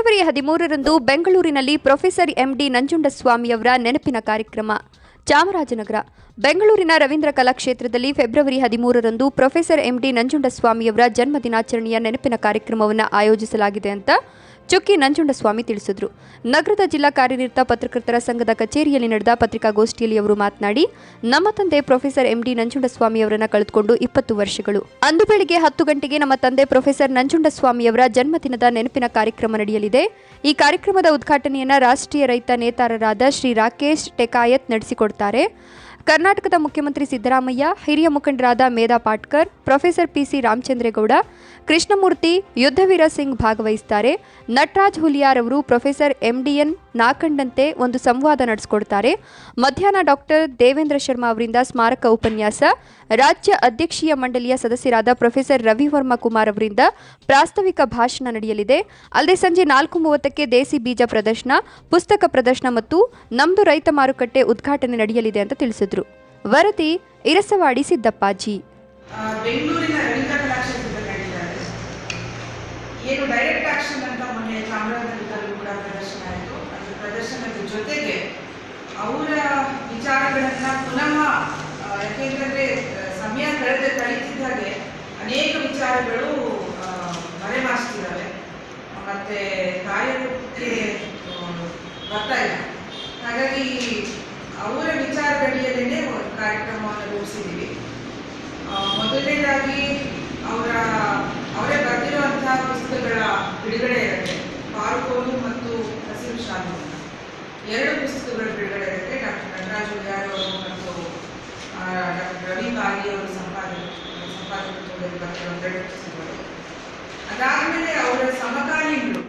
ಹದಿಮೂರರಂದು ಬೆಂಗಳೂರಿನಲ್ಲಿ professor M ನಂಜುಂಡಸ್ವಾಮಿಯವರ ನೆನಪಿನ ಕಾರ್ಯಕ್ರಮ. ಚಾಮರಾಜನಗರ, ಬೆಂಗಳೂರಿನ ರವೀಂದ್ರ ಕಲಾಕ್ಷೇತ್ರದಲ್ಲಿ ಫೆಬ್ರವರಿ ಹದಿಮೂರರಂದು ಪ್ರೊಫೆಸರ್ ಎಂಡಿ ನಂಜುಂಡಸ್ವಾಮಿಯವರ ಜನ್ಮ ದಿನಾಚರಣೆಯ ನೆನಪಿನ ಕಾರ್ಯಕ್ರಮವನ್ನು ಆಯೋಜಿಸಲಾಗಿದೆ ಅಂತ ಚುಕ್ಕಿ ನಂಜುಂಡಸ್ವಾಮಿ ತಿಳಿಸಿದರು. ನಗರದ ಜಿಲ್ಲಾ ಕಾರ್ಯನಿರತ ಪತ್ರಕರ್ತರ ಸಂಘದ ಕಚೇರಿಯಲ್ಲಿ ನಡೆದ ಪತ್ರಿಕಾಗೋಷ್ಠಿಯಲ್ಲಿ ಅವರು ಮಾತನಾಡಿ, ನಮ್ಮ ತಂದೆ ಪ್ರೊಫೆಸರ್ ಎಂಡಿ ನಂಜುಂಡಸ್ವಾಮಿ ಅವರನ್ನು ಕಳೆದುಕೊಂಡು ಇಪ್ಪತ್ತು ವರ್ಷಗಳು. ಅಂದು ಬೆಳಿಗ್ಗೆ ಹತ್ತು ಗಂಟೆಗೆ ನಮ್ಮ ತಂದೆ ಪ್ರೊಫೆಸರ್ ನಂಜುಂಡಸ್ವಾಮಿಯವರ ಜನ್ಮದಿನದ ನೆನಪಿನ ಕಾರ್ಯಕ್ರಮ ನಡೆಯಲಿದೆ. ಈ ಕಾರ್ಯಕ್ರಮದ ಉದ್ಘಾಟನೆಯನ್ನು ರಾಷ್ಟ್ರೀಯ ರೈತ ನೇತಾರರಾದ ಶ್ರೀ ರಾಕೇಶ್ ಟೆಕಾಯತ್ ನಡೆಸಿಕೊಡ್ತಾರೆ. ಕರ್ನಾಟಕದ ಮುಖ್ಯಮಂತ್ರಿ ಸಿದ್ದರಾಮಯ್ಯ, ಹಿರಿಯ ಮುಖಂಡರಾದ ಮೇಧಾ ಪಾಟ್ಕರ್, ಪ್ರೊಫೆಸರ್ ಪಿಸಿ ರಾಮಚಂದ್ರೇಗೌಡ, ಕೃಷ್ಣಮೂರ್ತಿ, ಯುದ್ಧವೀರ ಸಿಂಗ್ ಭಾಗವಹಿಸುತ್ತಾರೆ ನಟರಾಜ್ ಹುಲಿಯಾರ್ ಅವರು ಪ್ರೊಫೆಸರ್ ಎಂಡಿಎನ್ ನಾಕಂಡಂತೆ ಒಂದು ಸಂವಾದ ನಡೆಸಿಕೊಡ್ತಾರೆ. ಮಧ್ಯಾಹ್ನ ಡಾಕ್ಟರ್ ದೇವೇಂದ್ರ ಶರ್ಮಾ ಅವರಿಂದ ಸ್ಮಾರಕ ಉಪನ್ಯಾಸ. ರಾಜ್ಯ ಅಧ್ಯಕ್ಷೀಯ ಮಂಡಳಿಯ ಸದಸ್ಯರಾದ ಪ್ರೊಫೆಸರ್ ರವಿವರ್ಮ ಕುಮಾರ್ ಅವರಿಂದ ಪ್ರಾಸ್ತಾವಿಕ ಭಾಷಣ ನಡೆಯಲಿದೆ. ಅಲ್ಲದೆ ಸಂಜೆ ನಾಲ್ಕು ಮೂವತ್ತಕ್ಕೆ ದೇಸಿ ಬೀಜ ಪ್ರದರ್ಶನ, ಪುಸ್ತಕ ಪ್ರದರ್ಶನ ಮತ್ತು ನಮ್ದು ರೈತ ಮಾರುಕಟ್ಟೆ ಉದ್ಘಾಟನೆ ನಡೆಯಲಿದೆ ಅಂತ ತಿಳಿಸಿದ್ರು. ವರದಿ ಇರಸವಾಡಿ ಸಿದ್ದಪ್ಪಾಜಿ. ಬೆಂಗಳೂರಿನ ಏನು ಡೈರೆಕ್ಟ್ ಆಕ್ಷನ್ ಅಂತ ಮೊನ್ನೆ ಚಾಮರಾಜನಗರದಲ್ಲೂ ಕೂಡ ಪ್ರದರ್ಶನ ಆಯಿತು ಅದು ಪ್ರದರ್ಶನದ ಜೊತೆಗೆ ಅವರ ವಿಚಾರಗಳನ್ನ ಪುನಃ ಯಾಕೆಂದರೆ ಸಮಯ ಕಳೆದ ಕಳೀತಿದ್ದಾಗೆ ಅನೇಕ ವಿಚಾರಗಳು ಮರೆಮಾಚ್ತಿದ್ದಾವೆ ಮತ್ತೆ ಕಾರ್ಯಕ್ಕೆ ಬರ್ತಾ ಇಲ್ಲ. ಹಾಗಾಗಿ ಅವರ ವಿಚಾರ ಒಂದು ಕಾರ್ಯಕ್ರಮವನ್ನು ರೂಪಿಸಿದ್ದೀವಿ. ಮೊದಲನೇದಾಗಿ ಅವರ, ಅವರೇ ಬರೆದಿರುವಂತಹ ಪುಸ್ತಕಗಳ ಬಿಡುಗಡೆ ಎರಡು ಪುಸ್ತಕಗಳು ಬಿಡುಗಡೆ ಇರುತ್ತೆ ಡಾಕ್ಟರ್ ನಟರಾಜ್ ಉಯ್ಯಾರ್ ಅವರು ಮತ್ತು ಡಾಕ್ಟರ್ ರವಿ ಬಾಗಿ ಅವರು ಸಂಪಾದಕ, ಸಂಪಾದಕತ್ವದಲ್ಲಿ ಬರೆದಿರೋ ಎರಡು ಪುಸ್ತಕಗಳು. ಅದಾದಮೇಲೆ ಅವರ ಸಮಕಾಲೀನ